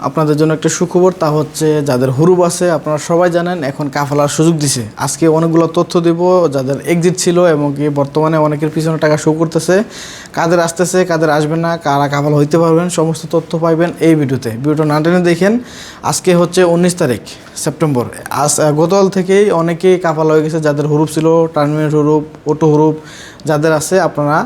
আপনাদের জন্য একটা সুখবর, তা হচ্ছে যাদের হুরুব আছে, আপনারা সবাই জানেন, এখন কাফালার সুযোগ দিছে। আজকে অনেকগুলো তথ্য দেব, যাদের এক্সিট ছিল এবং কি বর্তমানে অনেকের পিছনে টাকা শো করতেছে। কাদের আসতেছে, কাদের আসবে না, কারা কাফাল হইতে পারবেন, সমস্ত তথ্য পাইবেন এই ভিডিওতে। ভিডিওটা না টেনে দেখেন, আজকে হচ্ছে উনিশ তারিখ, সেপ্টেম্বর। আজ গতকাল থেকেই অনেকেই কাফাল হয়ে গেছে, যাদের হুরুপ ছিল টার্মিনেট হুরুপ, অটো হুরুপ, যাদের আছে, আপনারা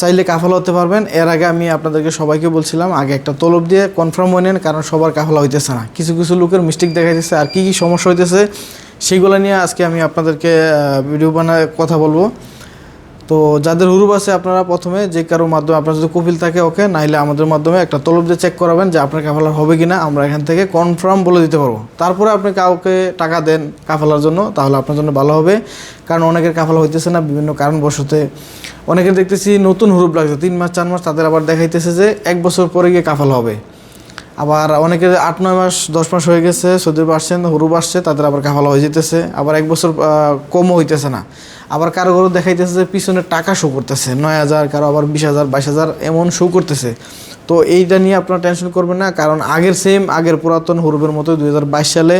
চাইলে কাফালা হতে পারবেন। এর আগে আমি আপনাদেরকে সবাইকে বলছিলাম, আগে একটা তলব দিয়ে কনফার্ম হয়ে নেন, কারণ সবার কাফালা হইতেছে না। কিছু কিছু লোকের মিস্টেক দেখা যাচ্ছে আর কি কি সমস্যা হইতেছে সেইগুলো নিয়ে আজকে আমি আপনাদেরকে ভিডিও বানায় কথা বলব। তো যাদের হুরুব আছে, আপনারা প্রথমে যে কারোর মাধ্যমে আপনার যদি কপিল থাকে, ওকে? নাইলে আমাদের মাধ্যমে একটা তলব দিয়ে চেক করাবেন যে আপনার কাফালা হবে কিনা। আমরা এখান থেকে কনফার্ম বলে দিতে পারব। তারপরে আপনি কাউকে টাকা দেন কাফালার জন্য, তাহলে আপনার জন্য ভালো হবে। কারণ অনেকের কাফালা হইতেছে না, বিভিন্ন কারণবশতে। অনেকের দেখতেছি নতুন হুরুপ লাগছে, তিন মাস, চার মাস তাদের আবার দেখাইতেছে যে এক বছর পরে গিয়ে কাফালা হবে। আবার অনেকের আট, নয় মাস, দশ মাস হয়ে গেছে, সৌদি আরব আসছেন হুরুব আসছে, তাদের আবার কাফালা হয়ে যেতেছে আবার এক বছর কমও হইতেছে না। আবার কারও কারও দেখাইতেছে যে পিছনে টাকা শো করতেছে, নয় হাজার, কারও আবার বিশ হাজার, বাইশ হাজার, এমন শো করতেছে। তো এইটা নিয়ে আপনারা টেনশন করবেন না, কারণ আগের সেম আগের পুরাতন হুরুবের মতো দু হাজার বাইশ সালে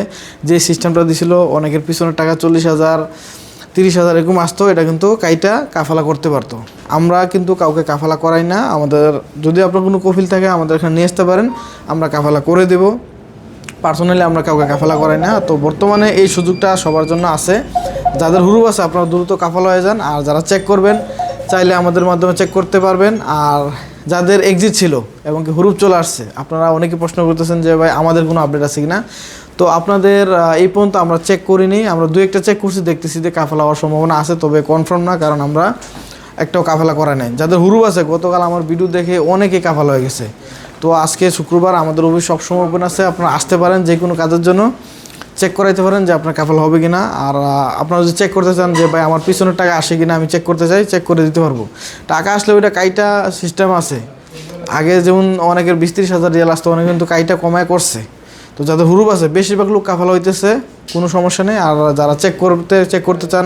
যে সিস্টেমটা দিছিল, অনেকের পিছনে টাকা চল্লিশ হাজার তিরিশ হাজার এরকম আসতো, এটা কিন্তু কাইটা কাফালা করতে পারতো। আমরা কিন্তু কাউকে কাফালা করাই না, আমাদের যদি আপনার কোনো কফিল থাকে, আমাদের এখানে নিয়ে আসতে পারেন, আমরা কাফালা করে দেব। পার্সোনালি আমরা কাউকে কাফালা করাই না, তো বর্তমানে এই সুযোগটা সবার জন্য আছে। যাদের হুরুপ আছে, আপনারা দ্রুত কাফালা হয়ে যান, আর যারা চেক করবেন, চাইলে আমাদের মাধ্যমে চেক করতে পারবেন। আর যাদের এক্সিট ছিল, এবং কি হুরুপ চলে আসছে, আপনারা অনেকে প্রশ্ন করতেছেন যে, ভাই, আমাদের কোনো আপডেট আছে কিনা? তো আপনাদের এই পর্যন্ত আমরা চেক করিনি। আমরা দু একটা চেক করছি, দেখতেছি যে কাফালা হওয়ার সম্ভাবনা আছে, তবে কনফার্ম না, কারণ আমরা একটাও কাফালা করা নেই। যাদের হুরুপ আছে, গতকাল আমার ভিডিও দেখে অনেকে কাফালা হয়ে গেছে। তো আজকে শুক্রবার আমাদের অফিস সবসময় ওপেন আছে, আপনারা আসতে পারেন যে কোনো কাজের জন্য। চেক করাইতে পারেন যে আপনার কাফাল হবে কি না আর আপনারা যদি চেক করতে চান যে ভাই আমার পিছনের টাকা আসে কি না আমি চেক করতে চাই চেক করে দিতে পারব। টাকা আসলে ওইটা কাইটা সিস্টেম আছে। আগে যেমন অনেকের বিশ ত্রিশ হাজার রিয়াল আসতো, অনেকে কিন্তু কাইটা কমায় করছে। তো যাদের হুরুপ আছে, বেশিরভাগ লোক কাফালা হইতেছে, কোনো সমস্যা নেই। আর যারা চেক করতে চেক করতে চান